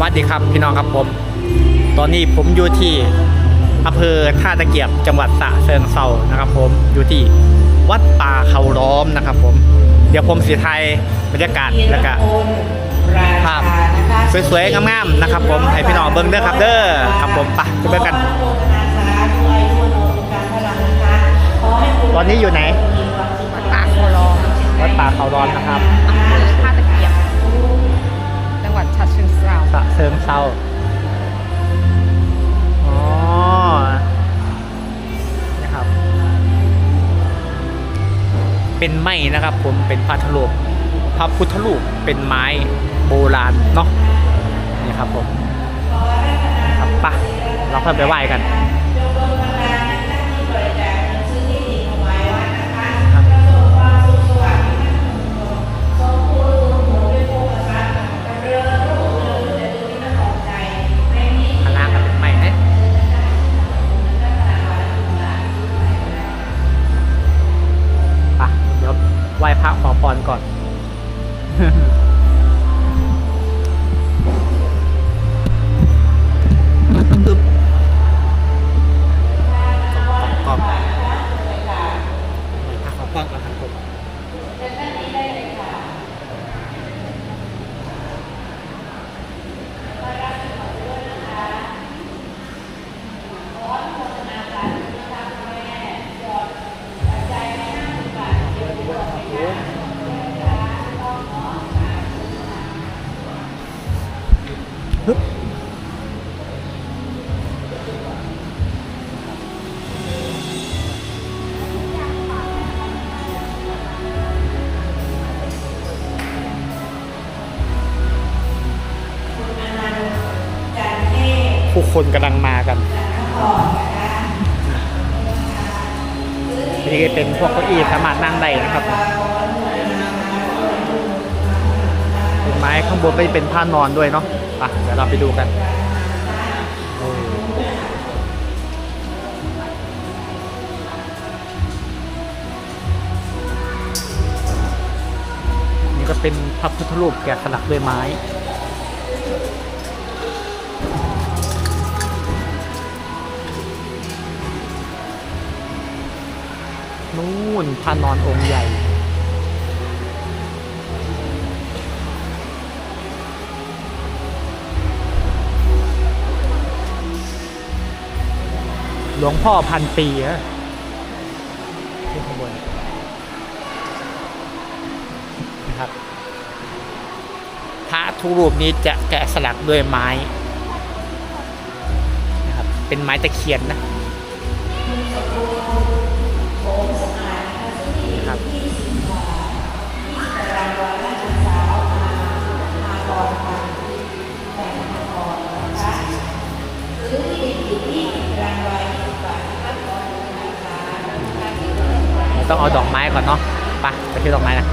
วัสดีครับพี่น้องครับผม ตอนนี้ผมอยู่ที่อำเภอท่าตะเกียบจังหวัดสระเชิงเซานะครับ ผมอยู่ที่วัดป่าเขาล้อมนะครับ ผม เดี๋ยวผมสีไทยบรรยากาศแล้วก็ภาพสวยๆงามๆนะครับ ผมให้พี่น้องเบิ้งเด้อครับเด้อครับผมไปจะเบิ่งกัน ตอนนี้อยู่ไหนวัดป่าโคลองวัดป่าเขาร้อนนะครับะเซิงเซาอ๋อนะครับ เป็นไม้นะครับผมเป็นพระทธรูปพระพุทธรูปเป็นไม้โบราณเนาะนี่ครับผมครับปะเราค่อยไปไหว้กัน คนกำลังมากันนี่ก็เป็นพวกเก้าอี้สามารถนั่งได้นะครับเป็นไม้ข้างบนก็จะเป็นผ้านอนด้วยเนาะไปเดี๋ยวเราไปดูกันนี่ก็เป็นพระพุทธรูปแกะสลักด้วยไม้ นู่นพระนอนองค์ใหญ่ หลวงพ่อพันปีอะขึ้นข้างบนนะครับพระทุกรูปนี้จะแกะสลักด้วยไม้นะครับเป็นไม้ตะเคียนนะ ก่อนเนาะไปไปที่ดอกไม้นะ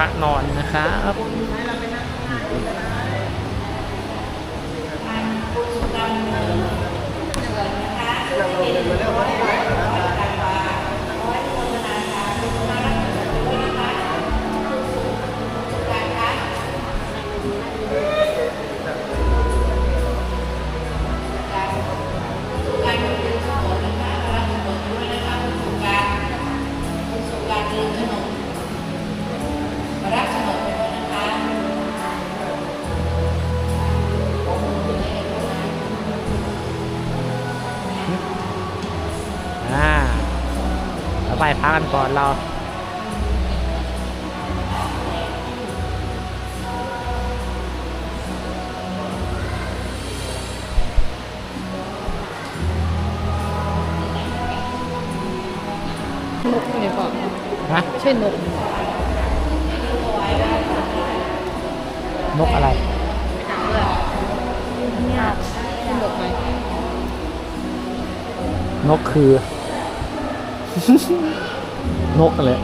ระนอนนะครับ พรกันก่อนเราก่อนฮะใช่นก นกอะไรนกคือ นกอ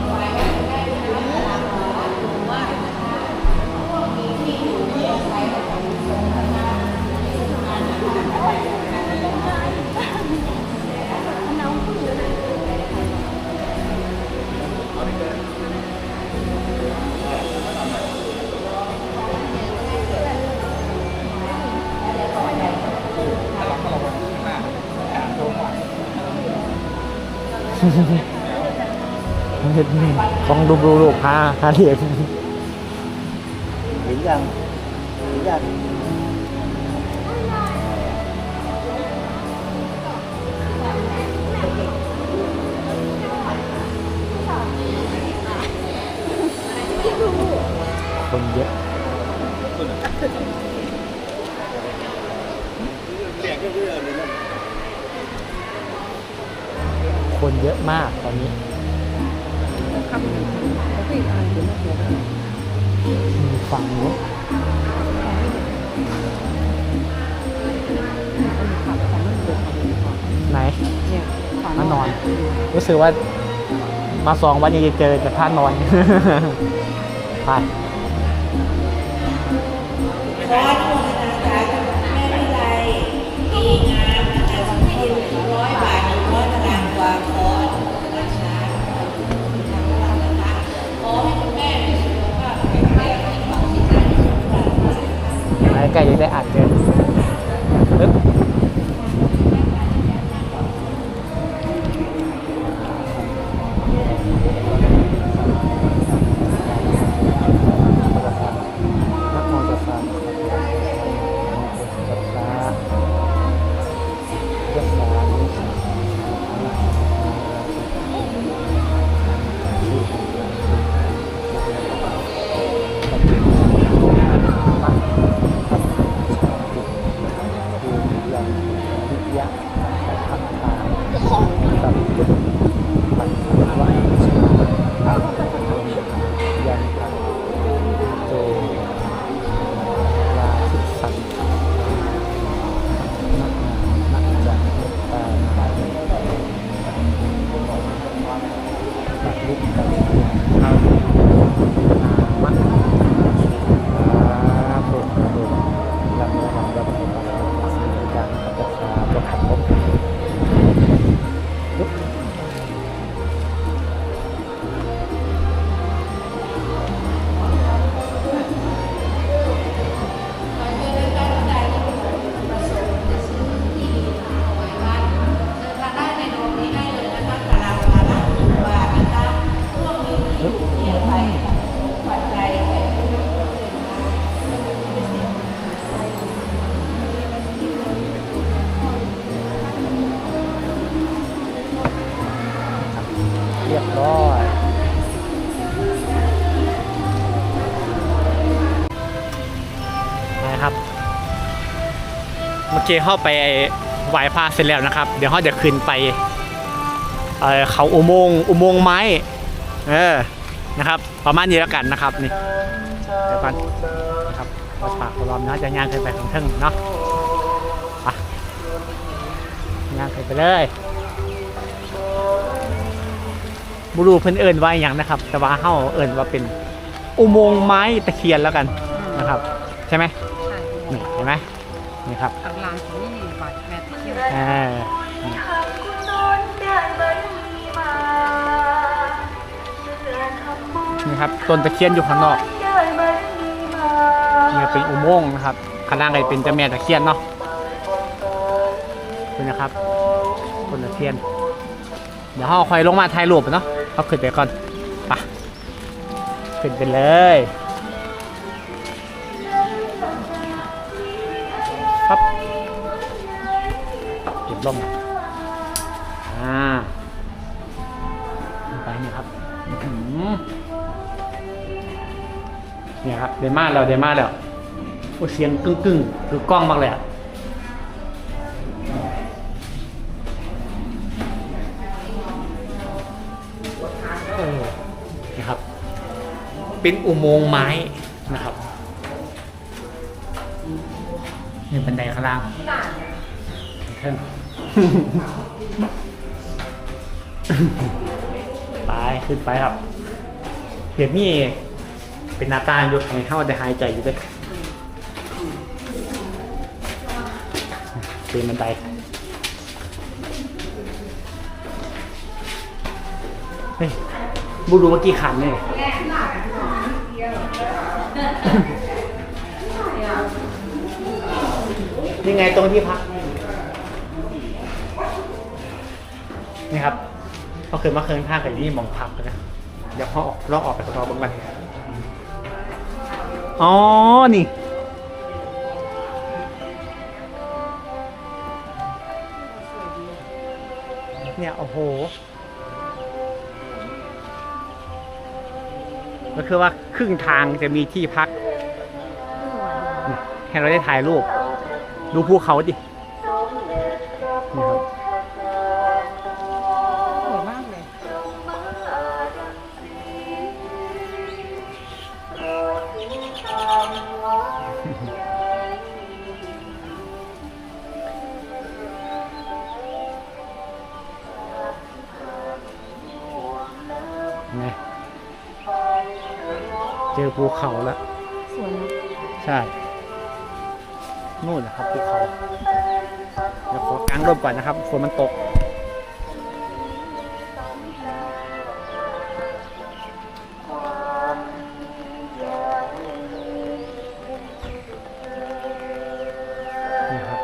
ะไรของดูดูลูกพาพาเรียนเห็นยังเห็นยังคนเยอะคนเยอะมากตอนนี้ ฝั่งนู้นขับของมันเกิดไหนเนี่ยมานอน รู้สึกว่ามาสองวันยังจะเจอแต่ท่านอนไป will be coming. เมื่อกี้เข้าไปไหว้พระเสร็จแล้วนะครับ เดี๋ยวเขาจะขึ้นไปเอ่อเขาอุโมงค์อุโมงค์ไม้ เออ นะครับ ประมาณนี้แล้วกันนะครับนี่ เดี๋ยวก่อนนะครับวัดป่าเขาล้อมนะจะย่างขึ้นไปข้างเทิงเนาะไปย่างขึ้นไปเลยบรูเพิ่นเอิญว่าอหย่างนะครับ แต่ว่าเฮาเอิญว่าเป็นอุโมงค์ไม้ตะเคียนแล้วกันนะครับ ใช่ไหมใช่นี่เห็นไหม นี่ครับข้างล่างของนี่บาดแม่ตะเคียนอ่านี่นี่ครับต้นตะเคียนอยู่ข้างนอกนี่เป็นอุโมงค์นะครับข้างล่างก็เป็นเจ้าแม่ตะเคียนเนาะนี่นะครับต้นตะเคียน เดี๋ยวเราค่อยลงมาถ่ายรูปเนาะเอาขึ้นไปก่อนไปขึ้นไปเลย เก็บลงอ่าไปนี่ครับอื้อหือเนี่ยครับเดมาแล้วเดมาแล้วโอ้เสียงกึ่งกึ่งๆคือกล้องมากเลยอะเออนะครับ เป็นอุโมงค์ไม้นะครับนี่บันไดข้างล่างเทิง ไปขึ้นไปครับเดี๋ยวนี้เป็นนาตาอยู่ให้เข้าได้หายใจอยู่ด้วยเป็นบันไดเฮ้ยบูดูเมื่อกี้ขันเนี่ยนี่ไงตรงที่พัก นี่ครับเขาคือมาเคินภากับนี่มองพักนะเดี๋ยวเขาออกลอกออกไปข้างนอบ้างกันอ๋อ นี่เนี่ยโอ้โหก็คือว่าครึ่งทางจะมีที่พัก ให้เราได้ถ่ายรูป ดูภูเขาดิ ไง เจอภูเขาแล้วสวยนะใช่ นู่นนะครับภูเขา เดี๋ยวขอกางร่มก่อนนะครับฝนมันตก นี่ครับ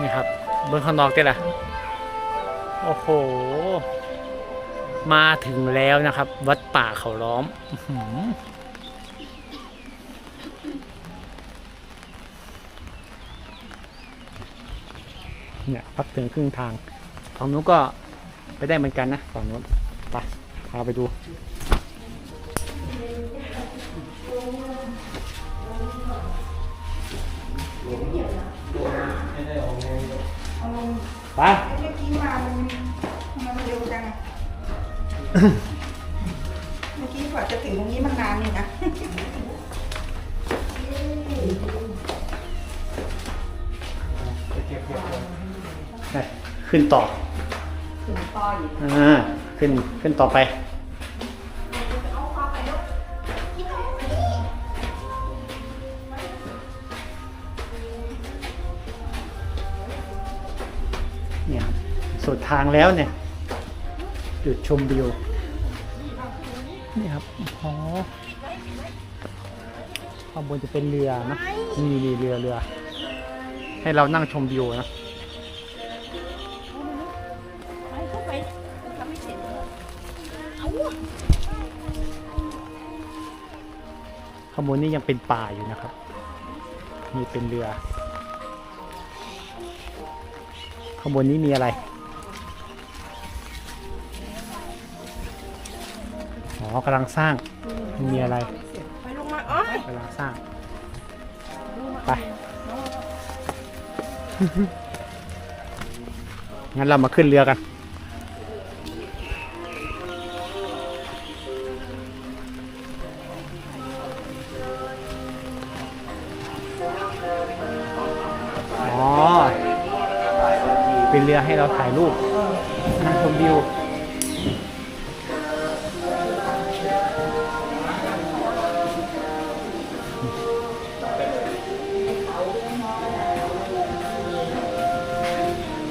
นี่ครับ เบื้องข้างนอกได้ละ โอ้โห มาถึงแล้วนะครับ วัดป่าเขาล้อมเนี่ยพักถึงครึ่งทางฝั่งนู้นก็ไปได้เหมือนกันนะฝั่งนู้นไปพาไปดูไป ที่มามันมันเร็วจังเมื่อกี้กว่าจะถึงตรงนี้มันนานอยู่นะไปขึ้นต่อ ขึ้นต่ออีกอ่าขึ้นขึ้นต่อไป ทางแล้วเนี่ย จุดชมวิว นี่ครับอ๋อข้างบนจะเป็นเรือนะนี่นี่เรือเรือ ให้เรานั่งชมวิวนะข้าไปทำไม่เสร็จข้างบนนี่ยังเป็นป่าอยู่นะครับ นี่เป็นเรือข้างบนนี้มีอะไร อ๋อกำลังสร้างมีอะไรไปลงมาเอ้ยกำลังสร้าง ไป งั้นเรามาขึ้นเรือกัน อ๋อ เป็นเรือให้เราถ่ายรูปนั่งชมวิว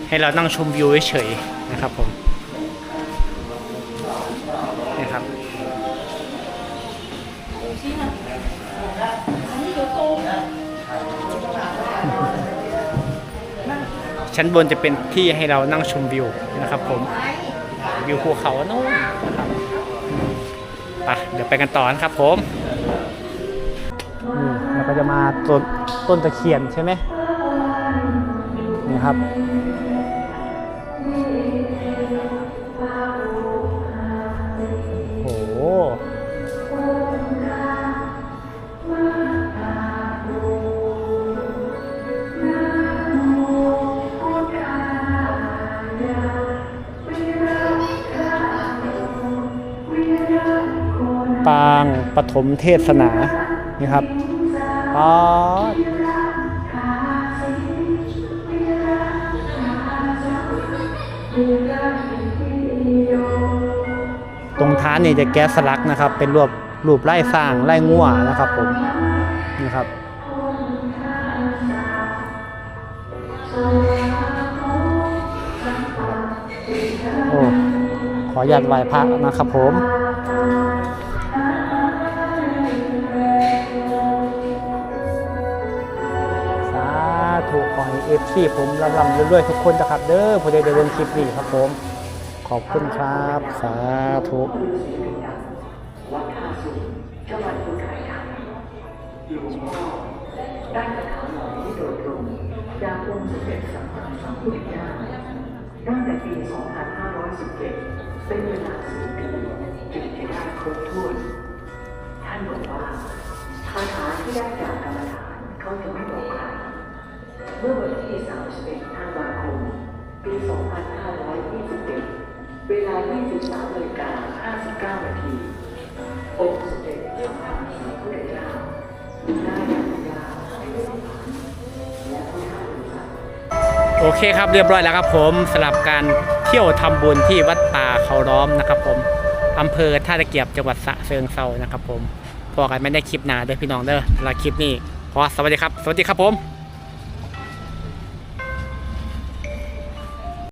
ให้เรานั่งชมวิวเฉยๆนะครับผมนี่ครับชั้นบนจะเป็นที่ให้เรานั่งชมวิวนะครับผมวิวภูเขาโน้นนะครับไปเดี๋ยวไปกันต่อนะครับผมนี่เราก็จะมาต้นต้นตะเคียนใช่ไหมนี่ครับ ปฐมเทศนานี่ครับอ๋อตรงท้านนี่จะแก๊สสลักนะครับ เป็นรูปรูปไล่สร้างไล่งัวนะครับผมนี่ครับโอ้ขออนุญาตไหว้พระนะครับผม ธุขอให้เอฟซีผมลำลำเรื่อยๆทุกคนนะครับเด้อผู้ใดได้เล่นคลิปนี้ครับผม ขอบคุณครับ สาธุได้กระทำเหล่านี้โดยตรงจากองค์สมเด็จสัมมาสัมพุทธเจ้าตั้งแต่ปี 2517 เป็นเวลาสี่ปีจึงจะได้ครบถ้วน ท่านบอกว่าคาถาที่ได้จากกรรมฐานเขาจะไม่บอกใคร เมื่อวันที่ 31 ธันวาคม ปี 2521 เวลา 23นาฬิกา59นาทีองค์สมเด็จพระมมาสัมพุทธเจ้าได้อนุญาตให้ได้สัมผัสและพุทธบริษัทโอเคครับเรียบร้อยแล้วครับผมสำหรับการเที่ยวทำบุญที่วัดป่าเขาล้อมนะครับผมอำเภอท่าตะเกียบจังหวัดสระเชิงเซานะครับผมพอกันไม่ได้คลิปหนาเด้อพี่น้องเด้อลาคลิปนี้ขอสวัสดีครับ สวัสดีครับผม